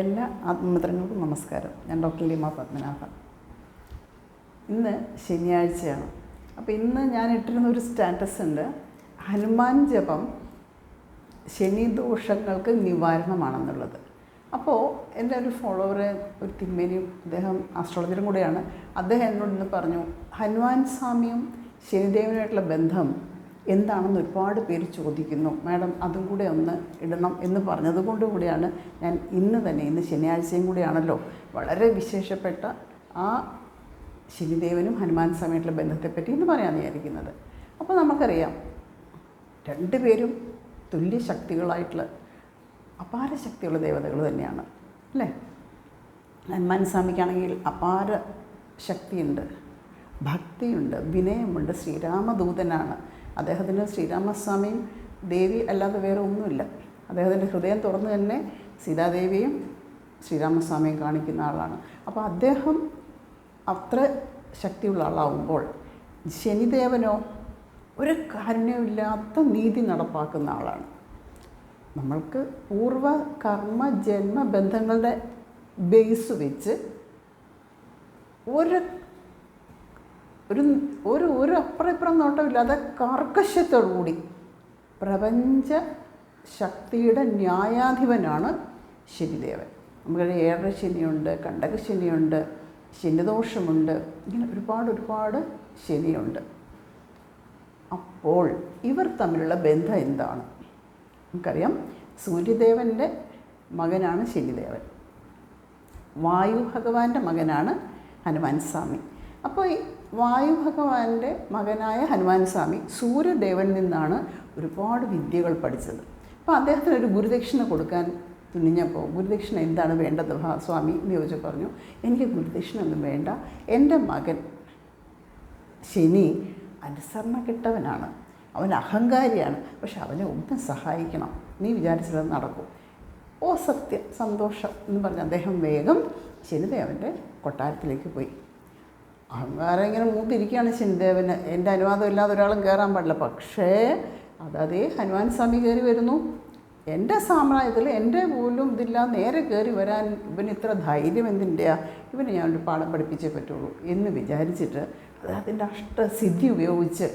എല്ലാ ആത്മമിത്രങ്ങൾക്കും നമസ്കാരം. ഞാൻ ഡോക്ടർ ലീമ പത്മനാഭ. ഇന്ന് ശനിയാഴ്ചയാണ്. അപ്പോൾ ഇന്ന് ഞാൻ ഇട്ടിരുന്ന ഒരു സ്റ്റാറ്റസ് ഉണ്ട്. ഹനുമാൻ ജപം ശനി ദോഷങ്ങൾക്ക് നിവാരണമാണെന്നുള്ളത്. അപ്പോൾ എന്റെ ഒരു ഫോളോവർ ഒരു തിമ്മേനിയും അദ്ദേഹം ആസ്ട്രോളജറും കൂടെയാണ്. അദ്ദേഹം എന്നോട് ഇന്ന് പറഞ്ഞു ഹനുമാൻ സ്വാമിയും ശനിദേവനുമായിട്ടുള്ള ബന്ധം എന്താണെന്ന് ഒരുപാട് പേര് ചോദിക്കുന്നു. മാഡം അതും കൂടെ ഒന്ന് ഇടണം എന്ന് പറഞ്ഞതുകൊണ്ട് കൂടിയാണ് ഞാൻ ഇന്ന് തന്നെ ഇന്ന് ശനിയാഴ്ചയും കൂടിയാണല്ലോ വളരെ വിശേഷപ്പെട്ട ആ ശനിദേവനും ഹനുമാൻ സ്വാമിയായിട്ടുള്ള ബന്ധത്തെപ്പറ്റി ഇന്ന് പറയാൻ വിചാരിക്കുന്നത്. അപ്പോൾ നമുക്കറിയാം രണ്ടുപേരും തുല്യ ശക്തികളായിട്ടുള്ള അപാര ശക്തിയുള്ള ദേവതകൾ തന്നെയാണ് അല്ലേ? ഹനുമാൻ സ്വാമിക്കാണെങ്കിൽ അപാര ശക്തിയുണ്ട് ഭക്തിയുണ്ട് വിനയമുണ്ട് ശ്രീരാമദൂതനാണ്. അദ്ദേഹത്തിന് ശ്രീരാമസ്വാമിയും ദേവി അല്ലാതെ വേറെ ഒന്നുമില്ല. അദ്ദേഹത്തിന്റെ ഹൃദയം തുറന്ന് തന്നെ സീതാദേവിയും ശ്രീരാമസ്വാമിയും കാണിക്കുന്ന ആളാണ്. അപ്പോൾ അദ്ദേഹം അത്ര ശക്തിയുള്ള ആളാവുമ്പോൾ ശനിദേവനോ ഒരു കാരുണ്യമില്ലാത്ത നീതി നടപ്പാക്കുന്ന ആളാണ്. നമ്മൾക്ക് പൂർവ കർമ്മ ജന്മ ബന്ധങ്ങളുടെ ബേസ് വെച്ച് ഒരു ഒരു ഒരു ഒരു അപ്പുറം ഇപ്പുറം നോട്ടമില്ലാതെ കർക്കശത്തോടുകൂടി പ്രപഞ്ച ശക്തിയുടെ ന്യായാധിപനാണ് ശനിദേവൻ. നമുക്ക് ഏഴര ശനിയുണ്ട് കണ്ടകശനിയുണ്ട് ശനിദോഷമുണ്ട് ഇങ്ങനെ ഒരുപാട് ഒരുപാട് ശനിയുണ്ട്. അപ്പോൾ ഇവർ തമ്മിലുള്ള ബന്ധം എന്താണ്? നമുക്കറിയാം സൂര്യദേവന്റെ മകനാണ് ശനിദേവൻ. വായു ഭഗവാന്റെ മകനാണ് ഹനുമാൻ സ്വാമി അപ്പോൾ വായു ഭഗവാന്റെ മകനായ ഹനുമാൻ സ്വാമി സൂര്യദേവനിൽ നിന്നാണ് ഒരുപാട് വിദ്യകൾ പഠിച്ചത്. അപ്പോൾ അദ്ദേഹത്തിന് ഒരു ഗുരുദക്ഷിണ കൊടുക്കാൻ തുനിഞ്ഞപ്പോൾ ഗുരുദക്ഷിണ എന്താണ് വേണ്ടത് സ്വാമി എന്ന് പറഞ്ഞു എനിക്ക് ഗുരുദക്ഷിണ ഒന്നും വേണ്ട. എന്റെ മകൻ ശനി അനുസരണ കെട്ടവനാണ്. അവൻ അഹങ്കാരിയാണ്. പക്ഷെ അവനെ ഒന്നും സഹായിക്കണം. നീ വിചാരിച്ചത് നടക്കും. ഓ സത്യം. സന്തോഷം. എന്ന് പറഞ്ഞ് അദ്ദേഹം വേഗം ശനിദേവന്റെ കൊട്ടാരത്തിലേക്ക് പോയി. ഇങ്ങനെ മൂത്തിരിക്കുകയാണ് ശനിദേവന് എന്റെ അനുവാദം ഇല്ലാതെ ഒരാളും കയറാൻ പാടില്ല. പക്ഷേ അതതേ ഹനുമാൻ സ്വാമി കയറി വരുന്നു. എന്റെ സാമ്രാജ്യത്തിൽ എന്റെ പോലും ഇതില്ലാതെ നേരെ കയറി വരാൻ ഇവന് ഇത്ര ധൈര്യം എന്തിന്റെയാ? ഇവന് ഞാൻ ഒരു പാഠം പഠിപ്പിച്ചേ പറ്റുള്ളൂ എന്ന് വിചാരിച്ചിട്ട് അദ്ദേഹത്തിന്റെ അഷ്ടസിദ്ധി ഉപയോഗിച്ച്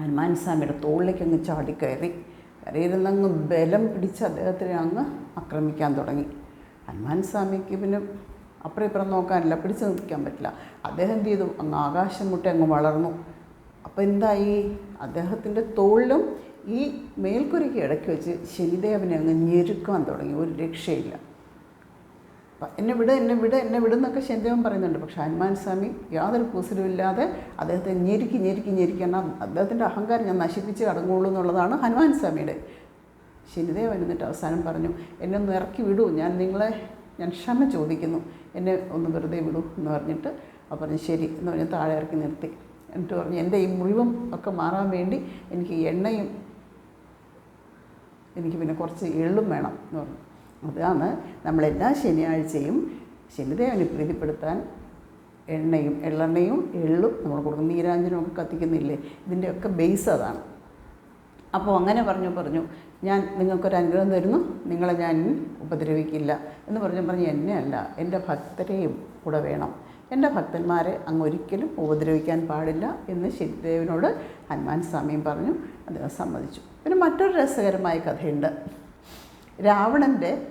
ഹനുമാൻ സ്വാമിയുടെ തോളിലേക്ക് അങ്ങ് ചാടിക്കയറി കരയിരുന്നങ്ങ് ബലം പിടിച്ച് അദ്ദേഹത്തിനെ അങ്ങ് ആക്രമിക്കാൻ തുടങ്ങി. ഹനുമാൻ സ്വാമിക്ക് പിന്നെ അപ്പുറം ഇപ്പുറം നോക്കാനില്ല പിടിച്ചു നിൽക്കാൻ പറ്റില്ല. അദ്ദേഹം എന്ത് ചെയ്തു? അങ്ങ് ആകാശം മുട്ടി അങ്ങ് വളർന്നു. അപ്പോൾ എന്തായി? അദ്ദേഹത്തിന്റെ തോളിലും ഈ മേൽക്കുരയ്ക്ക് ഇടയ്ക്ക് വെച്ച് ശനിദേവനെ അങ്ങ് ഞെരുക്കാൻ തുടങ്ങി. ഒരു രക്ഷയില്ല. അപ്പം എന്നെ വിട് എന്നെ വിട് എന്നെ വിടുന്നൊക്കെ ശനിദേവൻ പറയുന്നുണ്ട്. പക്ഷെ ഹനുമാൻ സ്വാമി യാതൊരു കൂസലുമില്ലാതെ അദ്ദേഹത്തെ ഞെരുക്കി ഞെരുക്കി ഞെരുക്കി. എന്നാൽ അദ്ദേഹത്തിന്റെ അഹങ്കാരം ഞാൻ നശിപ്പിച്ച് കടങ്ങുള്ളൂ എന്നുള്ളതാണ് ഹനുമാൻ സ്വാമിയുടെ. ശനിദേവൻ എന്നിട്ട് അവസാനം പറഞ്ഞു എന്നെ ഒന്ന് ഇറക്കി വിടൂ. ഞാൻ നിങ്ങളെ ഞാൻ ക്ഷമ ചോദിക്കുന്നു. എന്നെ ഒന്ന് വെറുതെ വിടൂ എന്ന് പറഞ്ഞിട്ട് അപ്പോൾ പറഞ്ഞു ശരി എന്ന് പറഞ്ഞ് താഴെ ഇറക്കി നിർത്തി. എന്നിട്ട് പറഞ്ഞു എന്റെ ഈ മുറിവും ഒക്കെ മാറാൻ വേണ്ടി എനിക്ക് എണ്ണയും എനിക്ക് പിന്നെ കുറച്ച് എള്ളും വേണം എന്ന് പറഞ്ഞു. അതാണ് നമ്മൾ എല്ലാ ശനിയാഴ്ചയും ശനിദേവനെ പ്രീതിപ്പെടുത്താൻ എണ്ണയും എള്ളെണ്ണയും എള്ളും നമ്മൾ കൊടുക്കും. നീരാഞ്ജനമൊക്കെ കത്തിക്കുന്നില്ലേ? ഇതിന്റെയൊക്കെ ബേസ് അതാണ്. അപ്പോൾ അങ്ങനെ പറഞ്ഞു പറഞ്ഞു ഞാൻ നിങ്ങൾക്കൊരു അനുഗ്രഹം തരുന്നു നിങ്ങളെ ഞാൻ ഉപദ്രവിക്കില്ല. എന്ന് പറഞ്ഞു പറഞ്ഞു എന്നെ അല്ല എന്റെ ഭക്തരെയും കൂടെ വേണം. എന്റെ ഭക്തന്മാരെ അങ്ങ് ഒരിക്കലും ഉപദ്രവിക്കാൻ പാടില്ല. എന്ന് ശനിദേവിനോട് ഹനുമാൻ സ്വാമിയും പറഞ്ഞു അദ്ദേഹം സമ്മതിച്ചു. പിന്നെ മറ്റൊരു രസകരമായ കഥയുണ്ട്. രാവണന്റെ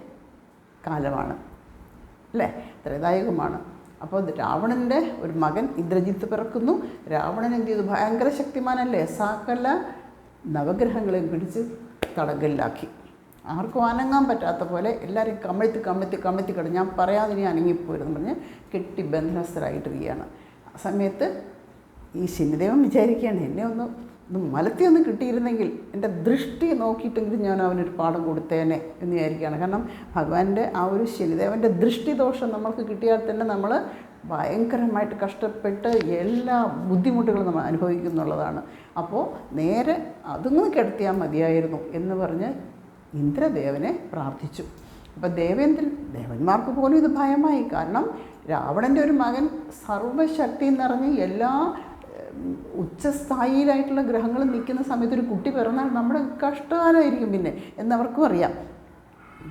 കാലമാണ് അല്ലേ? ത്രേതായുഗമാണ്. അപ്പോൾ രാവണന്റെ ഒരു മകൻ ഇന്ദ്രജിത്ത് പിറക്കുന്നു. രാവണൻ എന്ത് ചെയ്തു? ഭയങ്കര ശക്തിമാനല്ലേ? സകല നവഗ്രഹങ്ങളെയും പിടിച്ച് തടങ്കലിലാക്കി. ആർക്കും അനങ്ങാൻ പറ്റാത്ത പോലെ എല്ലാവരും കമഴ്ത്തി കമഴ്ത്തി കമഴ്ത്തി കിടന്ന് ഞാൻ പറയാതെ ഇനി അനങ്ങിപ്പോയിരുന്നു പറഞ്ഞ് കെട്ടി ബന്ധനസ്ഥരായിട്ടിരിക്കുകയാണ്. ആ സമയത്ത് ഈ ശനിദേവൻ വിചാരിക്കുകയാണ് എന്നെ ഒന്ന് ഒന്ന് മലത്തി ഒന്ന് കിട്ടിയിരുന്നെങ്കിൽ എന്റെ ദൃഷ്ടി നോക്കിയിട്ടെങ്കിലും ഞാൻ അവനൊരു പാഠം കൊടുത്തേനെ എന്ന് വിചാരിക്കുകയാണ്. കാരണം ഭഗവാന്റെ ആ ഒരു ശനിദേവന്റെ ദൃഷ്ടിദോഷം നമ്മൾക്ക് കിട്ടിയാൽ തന്നെ നമ്മൾ ഭയങ്കരമായിട്ട് കഷ്ടപ്പെട്ട് എല്ലാ ബുദ്ധിമുട്ടുകളും നമ്മൾ അനുഭവിക്കുന്നുള്ളതാണ്. അപ്പോൾ നേരെ അതൊന്നും കിടത്തിയാൽ മതിയായിരുന്നു എന്ന് പറഞ്ഞ് ഇന്ദ്രദേവനെ പ്രാർത്ഥിച്ചു. അപ്പോൾ ദേവേന്ദ്രൻ ദേവന്മാർക്ക് പോലും ഇത് ഭയമായി. കാരണം രാവണന്റെ ഒരു മകൻ സർവശക്തി നിറഞ്ഞ് എല്ലാ ഉച്ചസ്ഥായിലായിട്ടുള്ള ഗ്രഹങ്ങൾ നിൽക്കുന്ന സമയത്ത് ഒരു കുട്ടി പിറന്നാൽ നമ്മുടെ കഷ്ടകാലമായിരിക്കും പിന്നെ എന്നവർക്കും അറിയാം.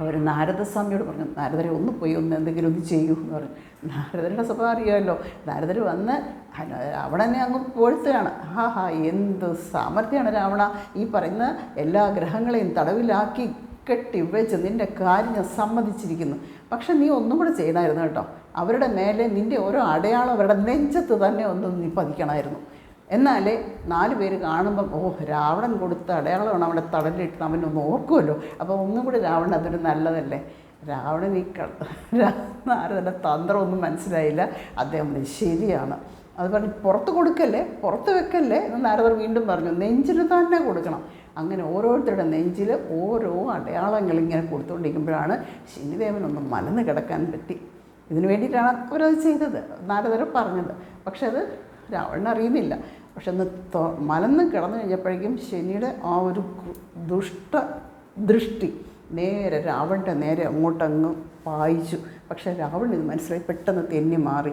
അവർ നാരദസ്വാമിയോട് പറഞ്ഞു നാരദരെ ഒന്ന് പോയി ഒന്ന് എന്തെങ്കിലും ഒന്ന് ചെയ്യൂ എന്ന് പറഞ്ഞു. നാരദരുടെ സ്വഭാവം അറിയാമല്ലോ. നാരദർ വന്ന് രാവണനെ അങ്ങ് പോഴ്ത്തുകയാണ് ഹാ ഹാ എന്ത് സാമർഥ്യമാണ് രാവണ ഈ പറയുന്ന എല്ലാ ഗ്രഹങ്ങളെയും തടവിലാക്കി കെട്ടി വെച്ച് നിന്റെ കാര്യം സമ്മതിച്ചിരിക്കുന്നു. പക്ഷെ നീ ഒന്നും കൂടെ ചെയ്യണമായിരുന്നു കേട്ടോ. അവരുടെ മേലെ നിന്റെ ഓരോ അടയാളം അവരുടെ നെഞ്ചത്ത് തന്നെ ഒന്ന് നീ പതിക്കണമായിരുന്നു എന്നാലേ നാല് പേര് കാണുമ്പം ഓ രാവണൻ കൊടുത്ത അടയാളമാണ് അവിടെ തടലിട്ട് അവനൊന്ന് ഓർക്കുമല്ലോ അപ്പോൾ ഒന്നും കൂടി രാവണൻ അതൊരു നല്ലതല്ലേ? രാവണൻ ഈ നാരദന്റെ തന്ത്രമൊന്നും മനസ്സിലായില്ല. അദ്ദേഹം ശരിയാണ്. അത് പറഞ്ഞ് പുറത്ത് കൊടുക്കല്ലേ? പുറത്ത് വെക്കല്ലേ? എന്ന് നാരദർ വീണ്ടും പറഞ്ഞു നെഞ്ചിൽ തന്നെ കൊടുക്കണം. അങ്ങനെ ഓരോരുത്തരുടെ നെഞ്ചിൽ ഓരോ അടയാളങ്ങൾ ഇങ്ങനെ കൊടുത്തുകൊണ്ടിരിക്കുമ്പോഴാണ് ശനിദേവനൊന്ന് മലന്ന് കിടക്കാൻ പറ്റി. ഇതിനു വേണ്ടിയിട്ടാണ് അവരത് ചെയ്തത് നാരദർ പറഞ്ഞത്. പക്ഷെ അത് രാവണൻ അറിയുന്നില്ല. പക്ഷെ ഒന്ന് മലന്ന് കിടന്നു കഴിഞ്ഞപ്പോഴേക്കും ശനിയുടെ ആ ഒരു ദുഷ്ട ദൃഷ്ടി നേരെ രാവണന്റെ നേരെ അങ്ങോട്ടങ്ങ് പായിച്ചു. പക്ഷെ രാവണൻ ഇത് മനസ്സിലായി പെട്ടെന്ന് തെന്നി മാറി.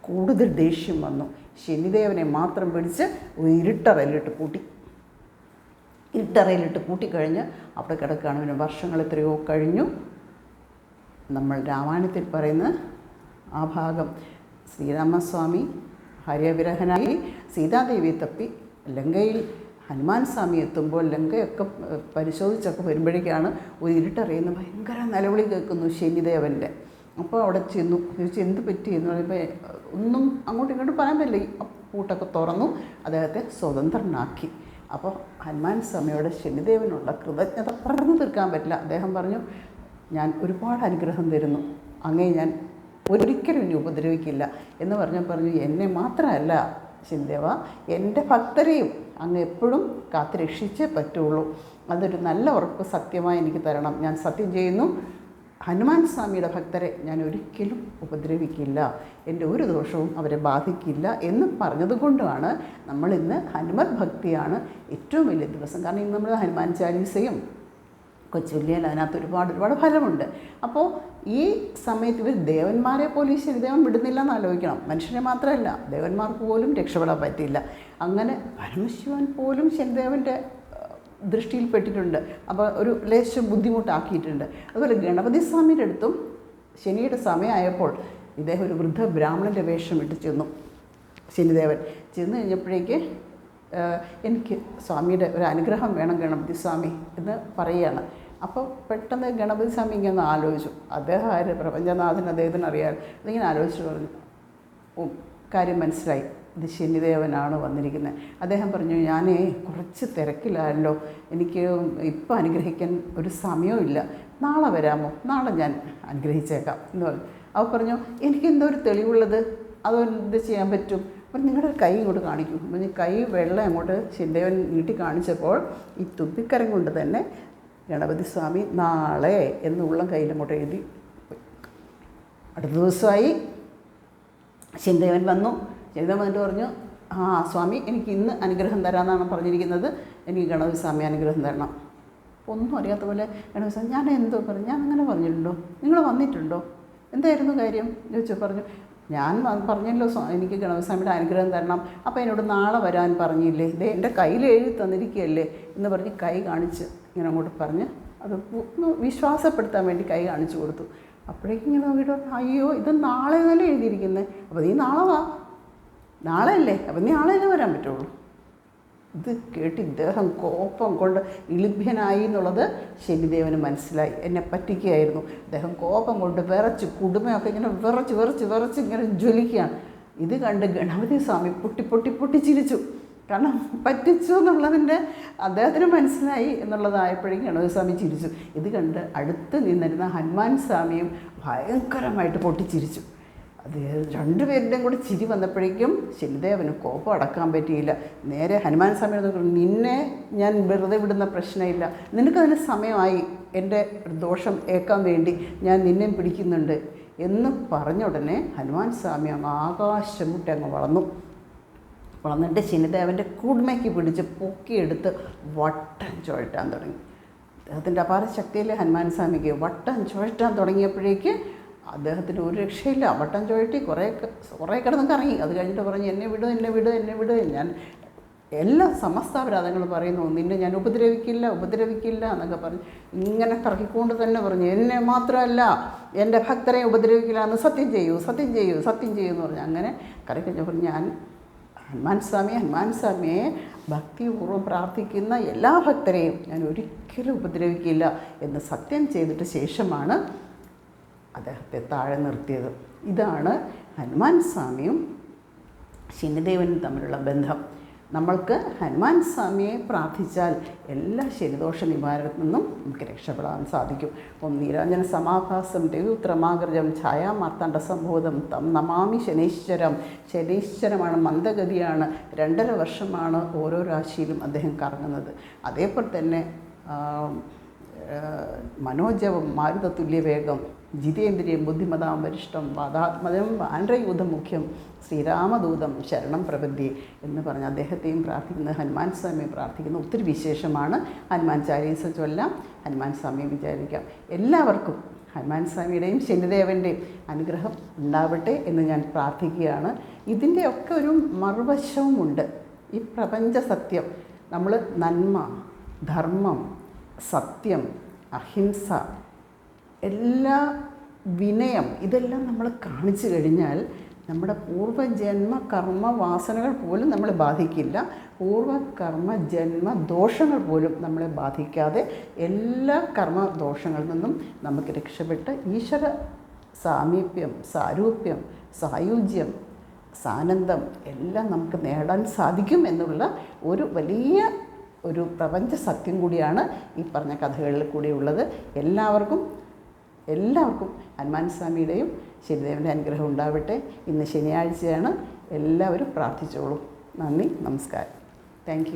കൂടുതൽ ദേഷ്യം വന്നു. ശനിദേവനെ മാത്രം പിടിച്ച് ഇരുട്ടറയിലിട്ട് കൂട്ടി ഇരുട്ടറയിലിട്ട് കൂട്ടിക്കഴിഞ്ഞ് അവിടെ കിടക്കുകയാണ്. പിന്നെ വർഷങ്ങൾ എത്രയോ കഴിഞ്ഞു. നമ്മൾ രാമായണത്തിൽ പറയുന്ന ആ ഭാഗം ശ്രീരാമസ്വാമി ഹര്യവിരഹനായി സീതാദേവി തപ്പി ലങ്കയിൽ ഹനുമാൻ സ്വാമി എത്തുമ്പോൾ ലങ്കയൊക്കെ പരിശോധിച്ചൊക്കെ വരുമ്പോഴേക്കാണ് ഒരു ഇരുട്ടറിയുന്ന ഭയങ്കര നിലവിളി കേൾക്കുന്നു ശനിദേവന്റെ അപ്പോൾ അവിടെ ചെന്നു. ചോദിച്ചു എന്ത് പറ്റി? എന്ന് പറയുമ്പോൾ ഒന്നും അങ്ങോട്ടും ഇങ്ങോട്ടും പറയാൻ പറ്റില്ല. പൂട്ടൊക്കെ തുറന്നു അദ്ദേഹത്തെ സ്വതന്ത്രനാക്കി. അപ്പോൾ ഹനുമാൻ സ്വാമിയോട് ശനിദേവനുള്ള കൃതജ്ഞത പറഞ്ഞു തീർക്കാൻ പറ്റില്ല. അദ്ദേഹം പറഞ്ഞു ഞാൻ ഒരുപാട് അനുഗ്രഹം തരുന്നു. അങ്ങേ ഞാൻ ഒരിക്കലും ഇനി ഉപദ്രവിക്കില്ല. എന്ന് പറഞ്ഞാൽ പറഞ്ഞു എന്നെ മാത്രമല്ല ചിന്തവ എന്റെ ഭക്തരെയും അങ്ങ് എപ്പോഴും കാത്തു രക്ഷിച്ചേ പറ്റുള്ളൂ. അതൊരു നല്ല ഉറപ്പ് സത്യമായി എനിക്ക് തരണം. ഞാൻ സത്യം ചെയ്യുന്നു ഹനുമാൻ സ്വാമിയുടെ ഭക്തരെ ഞാൻ ഒരിക്കലും ഉപദ്രവിക്കില്ല. എന്റെ ഒരു ദോഷവും അവരെ ബാധിക്കില്ല. എന്ന് പറഞ്ഞതുകൊണ്ടാണ് നമ്മളിന്ന് ഹനുമത് ഭക്തിയാണ് ഏറ്റവും വലിയ ദിവസം. കാരണം ഇന്ന് നമ്മൾ ഹനുമാൻ ചാലീസയും കൊച്ചുല്ലിയാൽ അതിനകത്ത് ഒരുപാട് ഒരുപാട് ഫലമുണ്ട്. അപ്പോൾ ഈ സമയത്ത് ഇവർ ദേവന്മാരെ പോലും ശനിദേവൻ വിടുന്നില്ല എന്ന് ആലോചിക്കണം. മനുഷ്യരെ മാത്രമല്ല ദേവന്മാർക്ക് പോലും രക്ഷപ്പെടാൻ പറ്റില്ല അങ്ങനെ പരമശിവൻ പോലും ശനിദേവന്റെ ദൃഷ്ടിയിൽപ്പെട്ടിട്ടുണ്ട് അപ്പോൾ ഒരു ലേശം ബുദ്ധിമുട്ടാക്കിയിട്ടുണ്ട്. അതുപോലെ ഗണപതി സ്വാമിയുടെ അടുത്തും ശനിയുടെ സമയമായപ്പോൾ ഇദ്ദേഹം ഒരു വൃദ്ധ ബ്രാഹ്മണന്റെ വേഷം ഇട്ട് ചെന്നു. ശനിദേവൻ ചെന്ന് കഴിഞ്ഞപ്പോഴേക്ക് എനിക്ക് സ്വാമിയുടെ ഒരു അനുഗ്രഹം വേണം ഗണപതി സ്വാമി എന്ന് പറയുകയാണ്. അപ്പോൾ പെട്ടെന്ന് ഗണപതി സ്വാമി ഇങ്ങനെ ഒന്ന് ആലോചിച്ചു. അദ്ദേഹം ആര്? പ്രപഞ്ചനാഥൻ അദ്ദേഹത്തിന് അറിയാൻ ഇതിങ്ങനെ ആലോചിച്ചു പറഞ്ഞു. ഓ കാര്യം മനസ്സിലായി. ഇത് ശനിദേവനാണ് വന്നിരിക്കുന്നത്. അദ്ദേഹം പറഞ്ഞു ഞാനേ കുറച്ച് തിരക്കിലായല്ലോ. എനിക്ക് ഇപ്പം അനുഗ്രഹിക്കാൻ ഒരു സമയമില്ല നാളെ വരാമോ? നാളെ ഞാൻ അനുഗ്രഹിച്ചേക്കാം. എന്ന് പറഞ്ഞു. അവ പറഞ്ഞു എനിക്കെന്തോ ഒരു തെളിവുള്ളത്? അത് എന്ത് ചെയ്യാൻ പറ്റും? അപ്പം നിങ്ങളുടെ കൈ ഇങ്ങോട്ട് കാണിക്കും. അപ്പം കൈ വെള്ളം അങ്ങോട്ട് ശനിദേവൻ നീട്ടി കാണിച്ചപ്പോൾ ഈ തുമ്പിക്കരം കൊണ്ട് തന്നെ ഗണപതി സ്വാമി നാളെ എന്ന് ഉള്ളം കയ്യിൽ അങ്ങോട്ട് എഴുതി. അടുത്ത ദിവസമായി ശനിദേവൻ വന്നു. ശനിദേവൻ വന്നിട്ട് പറഞ്ഞു ആ സ്വാമി എനിക്ക് ഇന്ന് അനുഗ്രഹം തരാമെന്നാണ് പറഞ്ഞിരിക്കുന്നത്. എനിക്ക് ഗണപതി സ്വാമി അനുഗ്രഹം തരണം. ഒന്നും അറിയാത്ത പോലെ ഗണപതി സ്വാമി ഞാൻ എന്തോ പറഞ്ഞു? ഞാൻ അങ്ങനെ പറഞ്ഞിട്ടുണ്ടോ? നിങ്ങൾ വന്നിട്ടുണ്ടോ? എന്തായിരുന്നു കാര്യം? ചോദിച്ചു. പറഞ്ഞു ഞാൻ പറഞ്ഞല്ലോ എനിക്ക് ഗണപതി സ്വാമിയുടെ അനുഗ്രഹം തരണം. അപ്പോൾ എന്നോട് നാളെ വരാൻ പറഞ്ഞില്ലേ? ഇതേ എന്റെ കയ്യിൽ എഴുതി തന്നിരിക്കുകയല്ലേ? എന്ന് പറഞ്ഞ് കൈ കാണിച്ച് ഇങ്ങനെ അങ്ങോട്ട് പറഞ്ഞ് അത് ഒന്ന് വിശ്വാസപ്പെടുത്താൻ വേണ്ടി കൈ കാണിച്ചു കൊടുത്തു. അപ്പോഴേക്കും ഇങ്ങനെ നോക്കിയിട്ട് പറഞ്ഞു, അയ്യോ ഇത് നാളെ തന്നെ എഴുതിയിരിക്കുന്നത് അപ്പോൾ നീ നാളെ വാ. നാളെ അല്ലേ? അപ്പം നീ നാളെ തന്നെ വരാൻ പറ്റുള്ളൂ. ഇത് കേട്ട് ഇദ്ദേഹം കോപം കൊണ്ട് ഇളിഭ്യനായി എന്നുള്ളത് ശനിദേവന് മനസ്സിലായി. എന്നെ പറ്റിക്കുകയായിരുന്നു. അദ്ദേഹം കോപം കൊണ്ട് വിറച്ച് കുടുമയൊക്കെ ഇങ്ങനെ വിറച്ച് വിറച്ച് വിറച്ച് ഇങ്ങനെ ജ്വലിക്കുകയാണ്. ഇത് കണ്ട് ഗണപതി സ്വാമി പൊട്ടി പൊട്ടി പൊട്ടി ചിരിച്ചു. കാരണം പറ്റിച്ചു എന്നുള്ളതിന്റെ അദ്ദേഹത്തിന് മനസ്സിലായി എന്നുള്ളതായപ്പോഴേക്കും സ്വാമി ചിരിച്ചു. ഇത് കണ്ട് അടുത്ത് നിന്നിരുന്ന ഹനുമാൻ സ്വാമിയും ഭയങ്കരമായിട്ട് പൊട്ടിച്ചിരിച്ചു. അത് രണ്ടുപേരുടെയും കൂടി ചിരി വന്നപ്പോഴേക്കും ശനിദേവന് കോപം അടക്കാൻ പറ്റിയില്ല. നേരെ ഹനുമാൻ സ്വാമി നിന്നെ ഞാൻ വെറുതെ വിടുന്ന പ്രശ്നമില്ല. നിനക്കതിന് സമയമായി. എന്റെ ദോഷം ഏക്കാൻ വേണ്ടി ഞാൻ നിന്നെ പിടിക്കുന്നുണ്ട് എന്ന് പറഞ്ഞ ഉടനെ ഹനുമാൻ സ്വാമി അങ്ങ് ആകാശം മുട്ടി അങ്ങ് വളർന്നു. വളർന്നിട്ട് ശനിദേവന്റെ കുടുമയ്ക്ക് പിടിച്ച് പൊക്കിയെടുത്ത് വട്ടം ചുഴറ്റാൻ തുടങ്ങി. അദ്ദേഹത്തിന്റെ അപാര ശക്തിയിൽ ഹനുമാൻ സ്വാമിക്ക്? വട്ടം ചുഴറ്റാൻ തുടങ്ങിയപ്പോഴേക്ക് അദ്ദേഹത്തിന് ഒരു രക്ഷയില്ല. വട്ടം ചുഴറ്റി കുറേ കുറേ കിടന്ന് കറങ്ങി. അത് കഴിഞ്ഞിട്ട് പറഞ്ഞു എന്നെ വിടും എന്നെ വിടും എന്നെ വിടും. ഞാൻ എല്ലാ സമസ്ത അപരാധങ്ങളും പറയുന്നു. നിന്നെ ഞാൻ ഉപദ്രവിക്കില്ല ഉപദ്രവിക്കില്ല എന്നൊക്കെ പറഞ്ഞു ഇങ്ങനെ കറക്കിക്കൊണ്ട് തന്നെ പറഞ്ഞു. എന്നെ മാത്രമല്ല എന്റെ ഭക്തരെ ഉപദ്രവിക്കില്ല എന്ന് സത്യം ചെയ്യൂ സത്യം ചെയ്യൂ സത്യം ചെയ്യൂ എന്ന് പറഞ്ഞു. അങ്ങനെ കറക്കി ഞാൻ ഹനുമാൻ സ്വാമി ഹനുമാൻ സ്വാമിയെ ഭക്തിപൂർവം പ്രാർത്ഥിക്കുന്ന എല്ലാ ഭക്തരെയും ഞാൻ ഒരിക്കലും ഉപദ്രവിക്കില്ല എന്ന് സത്യം ചെയ്തിട്ട് ശേഷമാണ് അദ്ദേഹത്തെ താഴെ നിർത്തിയത്. ഇതാണ് ഹനുമാൻ സ്വാമിയും ശനിദേവനും തമ്മിലുള്ള ബന്ധം. നമ്മൾക്ക് ഹനുമാൻ സ്വാമിയെ പ്രാർത്ഥിച്ചാൽ എല്ലാ ശരിദോഷ നിവാരണത്തിൽ നിന്നും നമുക്ക് രക്ഷപ്പെടാൻ സാധിക്കും. ഓം നീരാഞ്ജന സമാഭാസം രവിത്രമാകൃജം ഛായാമാർത്താണ്ട സംബോധം തം നമാമി ശനീശ്വരം ശനീശ്വരമാണ് മന്ദഗതിയാണ്. രണ്ടര വർഷമാണ് ഓരോ രാശിയിലും അദ്ദേഹം കറങ്ങുന്നത്. അതേപോലെ തന്നെ മനോജവം മാരുത തുല്യവേഗം ജിതേന്ദ്രിയം ബുദ്ധിമതാം വരിഷ്ടം വാദാത്മജം ആൻഡ്രയൂഥം മുഖ്യം ശ്രീരാമദൂതം ശരണം പ്രബന്ധി എന്ന് പറഞ്ഞ് അദ്ദേഹത്തെയും പ്രാർത്ഥിക്കുന്ന ഹനുമാൻ സ്വാമിയെ പ്രാർത്ഥിക്കുന്ന ഒത്തിരി വിശേഷമാണ്. ഹനുമാൻ ചാലീസ ചൊല്ലാം ഹനുമാൻ സ്വാമിയെ വിചാരിക്കാം. എല്ലാവർക്കും ഹനുമാൻ സ്വാമിയുടെയും ശനിദേവന്റെയും അനുഗ്രഹം ഉണ്ടാവട്ടെ എന്ന് ഞാൻ പ്രാർത്ഥിക്കുകയാണ്. ഇതിന്റെയൊക്കെ ഒരു മറുവശവുമുണ്ട്. ഈ പ്രപഞ്ച സത്യം നമ്മൾ നന്മ ധർമ്മം സത്യം അഹിംസ എല്ലാ വിനയം ഇതെല്ലാം നമ്മൾ കാണിച്ചു കഴിഞ്ഞാൽ നമ്മുടെ പൂർവജന്മ കർമ്മ വാസനകൾ പോലും നമ്മളെ ബാധിക്കില്ല. പൂർവകർമ്മ ജന്മ ദോഷങ്ങൾ പോലും നമ്മളെ ബാധിക്കാതെ എല്ലാ കർമ്മ ദോഷങ്ങളിൽ നിന്നും നമുക്ക് രക്ഷപ്പെട്ട് ഈശ്വര സാമീപ്യം സാരൂപ്യം സായുജ്യം സാനന്ദം എല്ലാം നമുക്ക് നേടാൻ സാധിക്കും എന്നുള്ള ഒരു വലിയ ഒരു പ്രപഞ്ച സത്യം കൂടിയാണ് ഈ പറഞ്ഞ കഥകളിൽ കൂടി ഉള്ളത്. എല്ലാവർക്കും എല്ലാവർക്കും ഹനുമാൻ സ്വാമിയുടെയും ശനിദേവന്റെ അനുഗ്രഹം ഉണ്ടാവട്ടെ. ഇന്ന് ശനിയാഴ്ചയാണ്. എല്ലാവരും പ്രാർത്ഥിച്ചോളൂ. നന്ദി നമസ്കാരം. താങ്ക്